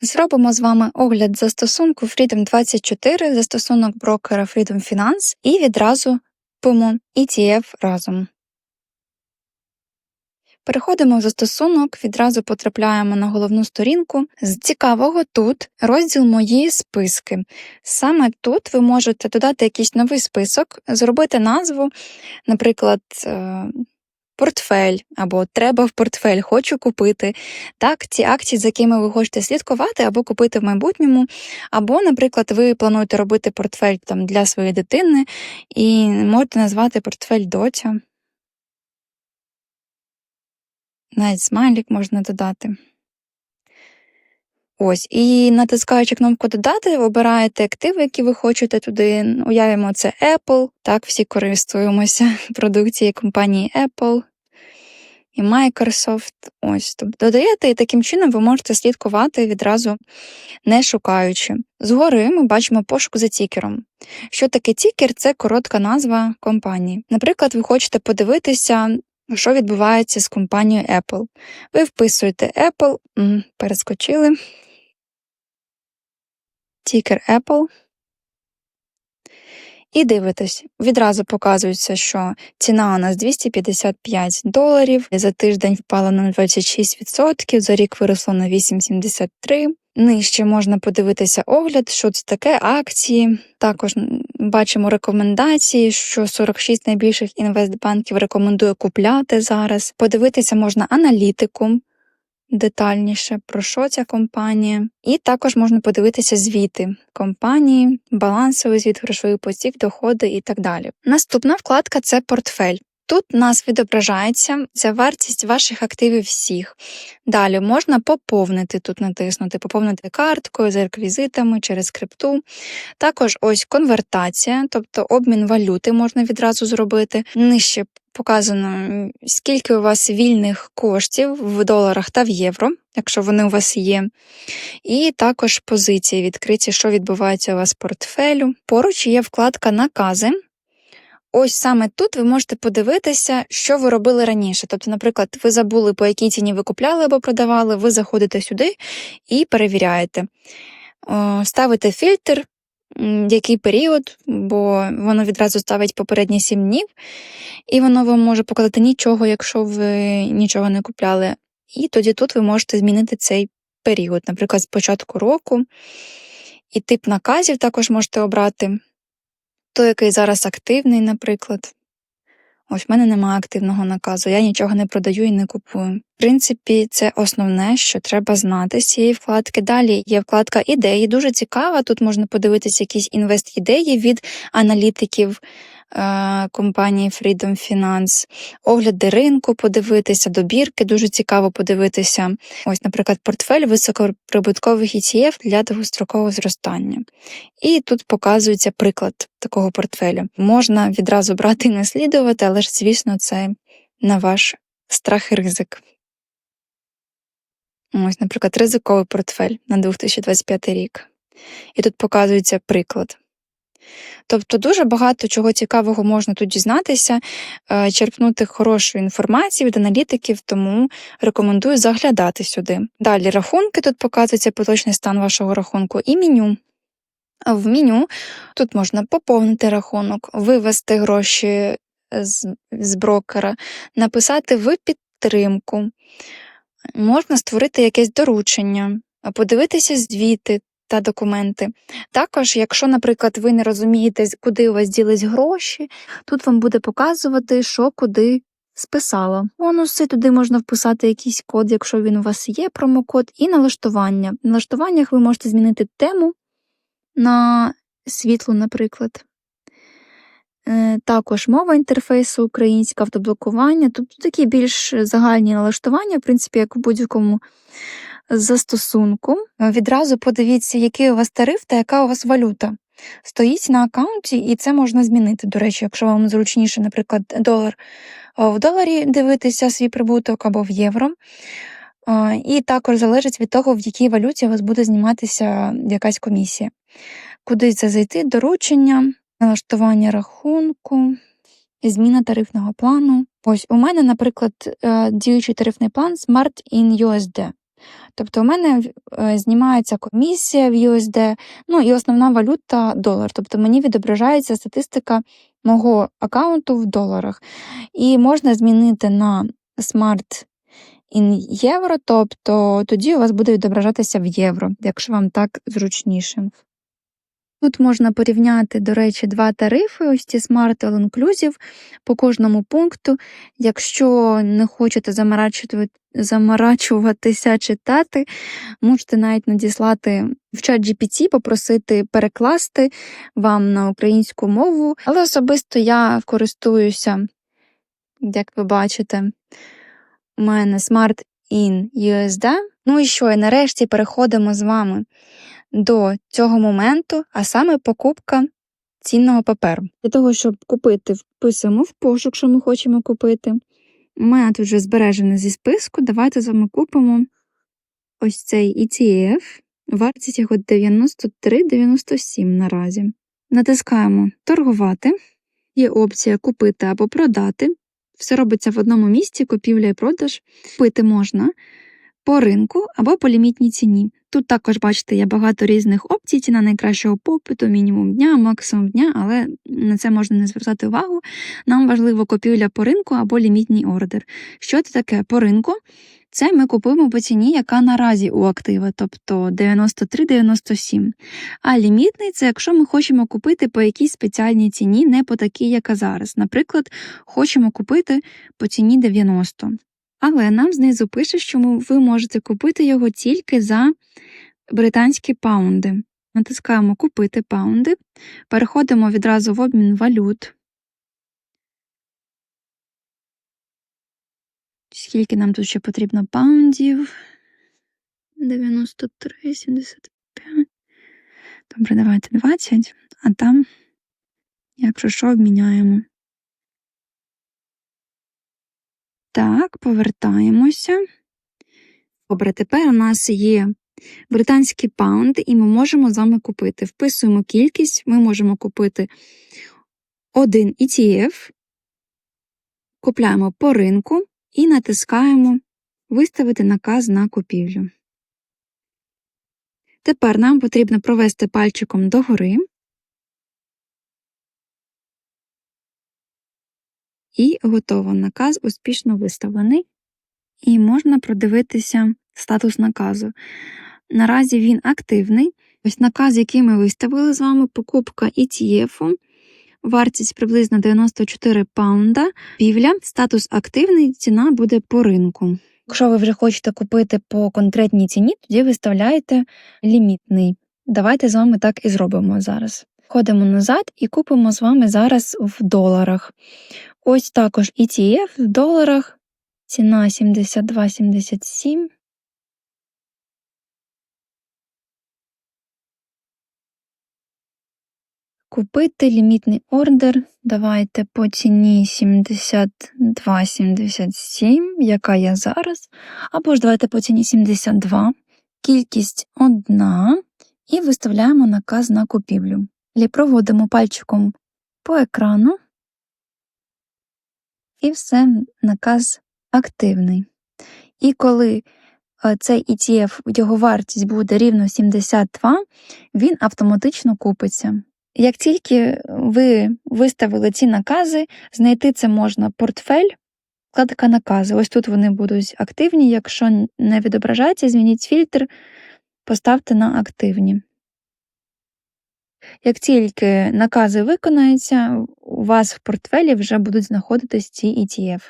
Зробимо з вами огляд застосунку Freedom24, застосунок брокера Freedom Finance і відразу купимо ETF разом. Переходимо в застосунок, відразу потрапляємо на головну сторінку. З цікавого тут розділ Мої списки. Саме тут ви можете додати якийсь новий список, зробити назву, наприклад, е, портфель або треба в портфель, хочу купити. Так, ті акції, за якими ви хочете слідкувати або купити в майбутньому. Або, наприклад, ви плануєте робити портфель там, для своєї дитини і можете назвати портфель доця. Навіть смайлік можна додати. Ось, і натискаючи кнопку Додати, обираєте активи, які ви хочете туди. Уявимо, це Apple. Так, всі користуємося продукцією компанії Apple і Microsoft. Ось, тобто додаєте, і таким чином ви можете слідкувати відразу не шукаючи. Згори ми бачимо пошук за тікером. Що таке тікер? Це коротка назва компанії. Наприклад, ви хочете подивитися. Що відбувається з компанією Apple? Ви вписуєте Apple, перескочили, тікер Apple. І дивитесь, відразу показується, що ціна у нас 255 доларів, за тиждень впала на 26%, за рік виросло на 8,73%. Нижче можна подивитися огляд, що це таке акції. Також бачимо рекомендації, що 46 найбільших інвестбанків рекомендує купляти зараз. Подивитися можна аналітику, детальніше, про що ця компанія. І також можна подивитися звіти компанії, балансовий звіт, грошовий потік, доходи і так далі. Наступна вкладка це портфель. Тут у нас відображається ця вартість ваших активів всіх. Далі можна поповнити тут натиснути, поповнити карткою за реквізитами через крипту. Також ось конвертація, тобто обмін валюти можна відразу зробити. Нижче показано, скільки у вас вільних коштів в доларах та в євро, якщо вони у вас є. І також позиції відкриті, що відбувається у вас в портфелю. Поруч є вкладка Накази. Ось саме тут ви можете подивитися, що ви робили раніше. Тобто, наприклад, ви забули, по якій ціні ви купляли або продавали, ви заходите сюди і перевіряєте. Ставите фільтр, який період, бо воно відразу ставить попередні 7 днів, і воно вам може показати нічого, якщо ви нічого не купляли. І тоді тут ви можете змінити цей період, наприклад, з початку року. І тип наказів також можете обрати той, який зараз активний, наприклад. Ось в мене немає активного наказу, я нічого не продаю і не купую. В принципі, це основне, що треба знати з цієї вкладки. Далі є вкладка ідеї, дуже цікава. Тут можна подивитися якісь інвест-ідеї від аналітиків компанії Freedom Finance, огляди ринку подивитися, добірки дуже цікаво подивитися. Ось, наприклад, портфель високоприбуткових ETF для довгострокового зростання. І тут показується приклад такого портфелю. Можна відразу брати і наслідувати, але ж, звісно, це на ваш страх і ризик. Ось, наприклад, ризиковий портфель на 2025 рік. І тут показується приклад. Тобто дуже багато чого цікавого можна тут дізнатися, е, черпнути хорошу інформацію від аналітиків, тому рекомендую заглядати сюди. Далі рахунки тут показується поточний стан вашого рахунку і меню. В меню тут можна поповнити рахунок, вивести гроші з, з брокера, написати в підтримку, можна створити якесь доручення, подивитися звіти та документи. Також, якщо, наприклад, ви не розумієте, куди у вас ділись гроші, тут вам буде показувати, що куди списало. Бонуси туди можна вписати якийсь код, якщо він у вас є, промокод, і налаштування. В налаштуваннях ви можете змінити тему на світло, наприклад. Е, також мова інтерфейсу українська, автоблокування. Тобто такі більш загальні налаштування, в принципі, як в будь-якому застосунку. Відразу подивіться, який у вас тариф та яка у вас валюта. Стоїть на аккаунті, і це можна змінити. До речі, якщо вам зручніше, наприклад, долар в доларі дивитися свій прибуток або в євро. І також залежить від того, в якій валюті у вас буде зніматися якась комісія. Кудись зайти, доручення, налаштування рахунку, зміна тарифного плану. Ось у мене, наприклад, е, діючий тарифний план Smart in USD. Тобто у мене е, знімається комісія в USD, ну і основна валюта долар. Тобто мені відображається статистика мого аккаунту в доларах. І можна змінити на Smart in євро, тобто тоді у вас буде відображатися в євро, якщо вам так зручніше. Тут можна порівняти, до речі, два тарифи, ось ці Smart All Inclusive по кожному пункту. Якщо не хочете замарачуватися читати, можете навіть надіслати в чат GPT, попросити перекласти вам на українську мову. Але особисто я користуюся, як ви бачите, у мене Smart in USD. Ну і що, і нарешті переходимо з вами до цього моменту, а саме покупка цінного паперу. Для того, щоб купити, вписуємо в пошук, що ми хочемо купити. У мене тут вже збережене зі списку. Давайте з вами купимо ось цей ETF. Вартість його 93,97 наразі. Натискаємо торгувати. Є опція купити або продати. Все робиться в одному місці, купівля і продаж. Купити можна по ринку або по лімітній ціні. Тут також, бачите, є багато різних опцій, ціна найкращого попиту, мінімум дня, максимум дня, але на це можна не звертати увагу. Нам важливо купівля по ринку або лімітній ордер. Що це таке по ринку? Це ми купуємо по ціні, яка наразі у актива, тобто 93,97. А лімітний це якщо ми хочемо купити по якійсь спеціальній ціні, не по такій, яка зараз. Наприклад, хочемо купити по ціні 90. Але нам знизу пише, що ви можете купити його тільки за британські паунди. Натискаємо Купити паунди, переходимо відразу в обмін валют. Скільки нам тут ще потрібно паундів? 93, 75. Добре, давайте 20, а там, якщо що, обміняємо. Так, повертаємося. Добре, тепер у нас є британські паунди, і ми можемо з вами купити. Вписуємо кількість, ми можемо купити один ETF, купляємо по ринку і натискаємо Виставити наказ на купівлю. Тепер нам потрібно провести пальчиком догори. І готово. Наказ успішно виставлений. І можна продивитися статус наказу. Наразі він активний. Ось наказ, який ми виставили з вами, покупка ETF, вартість приблизно 94 паунда, півля, статус активний, ціна буде по ринку. Якщо ви вже хочете купити по конкретній ціні, тоді виставляєте лімітний. Давайте з вами так і зробимо зараз. Ходимо назад і купимо з вами зараз в доларах. Ось також ETF в доларах. Ціна 72,77. Купити лімітний ордер. Давайте по ціні 72,77, яка є зараз. Або ж давайте по ціні 72. Кількість одна. І виставляємо наказ на купівлю. Проводимо пальчиком по екрану і все, наказ активний. І коли е, цей ETF, його вартість буде рівно 72, він автоматично купиться. Як тільки ви виставили ці накази, знайти це можна портфель, вкладка накази. Ось тут вони будуть активні. Якщо не відображається, змініть фільтр, поставте на активні. Як тільки накази виконаються, у вас в портфелі вже будуть знаходитись ці ETF.